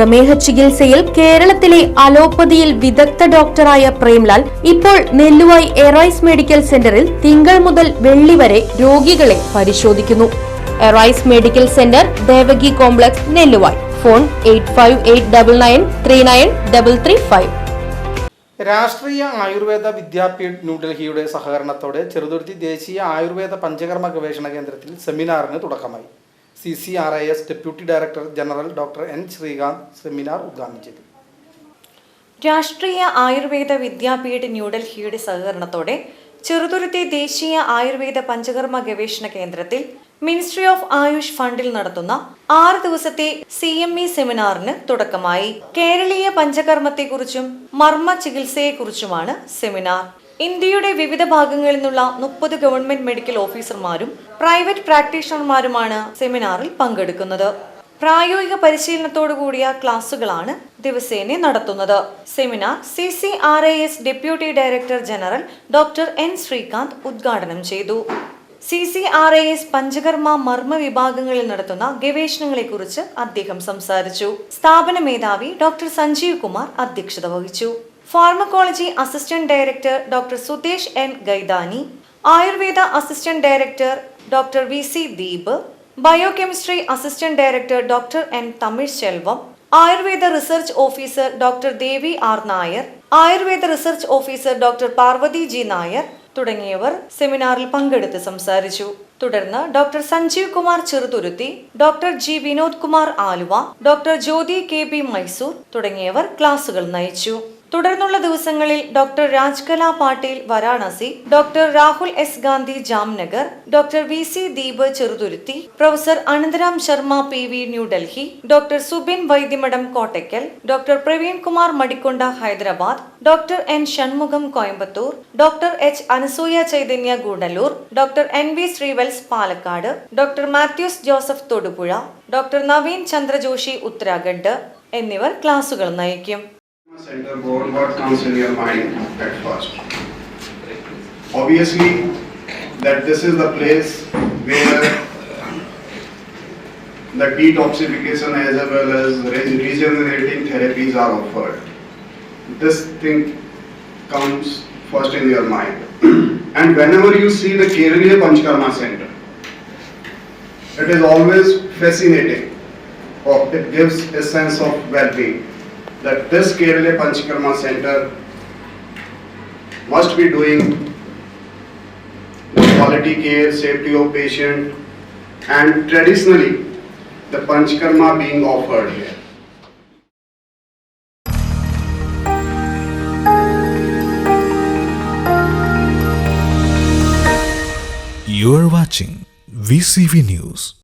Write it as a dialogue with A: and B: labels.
A: പ്രമേഹ ചികിത്സയിൽ കേരളത്തിലെ അലോപ്പതിയിൽ വിദഗ്ധ ഡോക്ടറായ പ്രേംലാൽ ഇപ്പോൾ നെല്ലുവായി എറൈസ് മെഡിക്കൽ സെന്ററിൽ തിങ്കൾ മുതൽ വെള്ളി വരെ രോഗികളെ പരിശോധിക്കുന്നു. Arise medical centre Devaki complex Nelluvai. Phone eight
B: Rashtriya Ayurveda Vidyapeeth ന്യൂഡൽഹിയുടെ സഹകരണത്തോടെ ചെറുതുരുത്തി ദേശീയ ആയുർവേദ പഞ്ചകർമ്മ ഗവേഷണ കേന്ദ്രത്തിൽ സെമിനാറിന് തുടക്കമായി. C C R I S deputy director general doctor N Srikanth seminar ഉദ്ഘാടനം ചെയ്തു.
C: രാഷ്ട്രീയ ആയുർവേദ വിദ്യാപീഠ് ന്യൂഡൽഹിയുടെ സഹകരണത്തോടെ ചെറുതുരുത്തി ദേശീയ ആയുർവേദ പഞ്ചകർമ്മ ഗവേഷണ കേന്ദ്രത്തിൽ മിനിസ്ട്രി ഓഫ് ആയുഷ് ഫണ്ടിൽ നടത്തുന്ന ആറ് ദിവസത്തെ സി എം ഇ സെമിനാറിന് തുടക്കമായി. കേരളീയ പഞ്ചകർമ്മത്തെക്കുറിച്ചും മർമ്മ ചികിത്സയെക്കുറിച്ചുമാണ് സെമിനാർ. ഇന്ത്യയുടെ വിവിധ ഭാഗങ്ങളിൽ നിന്നുള്ള മുപ്പത് ഗവൺമെന്റ് മെഡിക്കൽ ഓഫീസർമാരും പ്രൈവറ്റ് പ്രാക്ടീഷണർമാരുമാണ് സെമിനാറിൽ പങ്കെടുക്കുന്നത്. പ്രായോഗിക പരിശീലനത്തോടു കൂടിയ ക്ലാസുകളാണ് ദിവസേന നടത്തുന്നത്. Seminar C C R I S deputy director general doctor N Srikanth ഉദ്ഘാടനം ചെയ്തു. C C R I S panchakarma മർമ്മ വിഭാഗങ്ങളിൽ നടത്തുന്ന ഗവേഷണങ്ങളെക്കുറിച്ച് അദ്ദേഹം സംസാരിച്ചു. സ്ഥാപന മേധാവി ഡോക്ടർ സഞ്ജീവ് കുമാർ അധ്യക്ഷത വഹിച്ചു. Pharmacology assistant director doctor Sudesh N Gaidhani Ayurveda assistant director doctor V C Deep biochemistry assistant director doctor N Tamil Selvam Ayurveda research officer doctor Devi R Nair Ayurveda research officer doctor Parvathy G Nair തുടങ്ങിയവർ സെമിനാറിൽ പങ്കെടുത്ത് സംസാരിച്ചു. തുടർന്ന് doctor Sanjeev Kumar Cheruthuruthy doctor G Vinod Kumar Aluva doctor Jyothi K B Mysore തുടങ്ങിയവർ ക്ലാസുകൾ നയിച്ചു. തുടർന്നുള്ള ദിവസങ്ങളിൽ doctor Rajkala Patil Varanasi doctor Rahul S Gandhi Jamnagar doctor V C Deep Cheruthuruthy professor Anantharam Sharma P V New Delhi doctor Subin Vaidyamadham Kottakkal doctor Praveen Kumar Madikonda Hyderabad doctor N Shanmugam Coimbatore doctor H Anasuya Chaitanya Gudalur doctor N V Srivats Palakkad doctor Mathews Joseph Thodupuzha doctor Naveen Chandrajoshi Uttarakhand എന്നിവർ ക്ലാസുകൾ നയിക്കും.
D: Center board, what comes in your mind at first? Obviously, that this is the place where the detoxification as well as re- regenerating therapies are offered. This thing comes first in your mind. and whenever you see the Kerala Panchkarma Center, it is always fascinating. Or it gives a sense of well-being that this Kerala Panchakarma Center must be doing quality care, safety of patient, and traditionally the Panchakarma being offered here.
E: You are watching VCV News.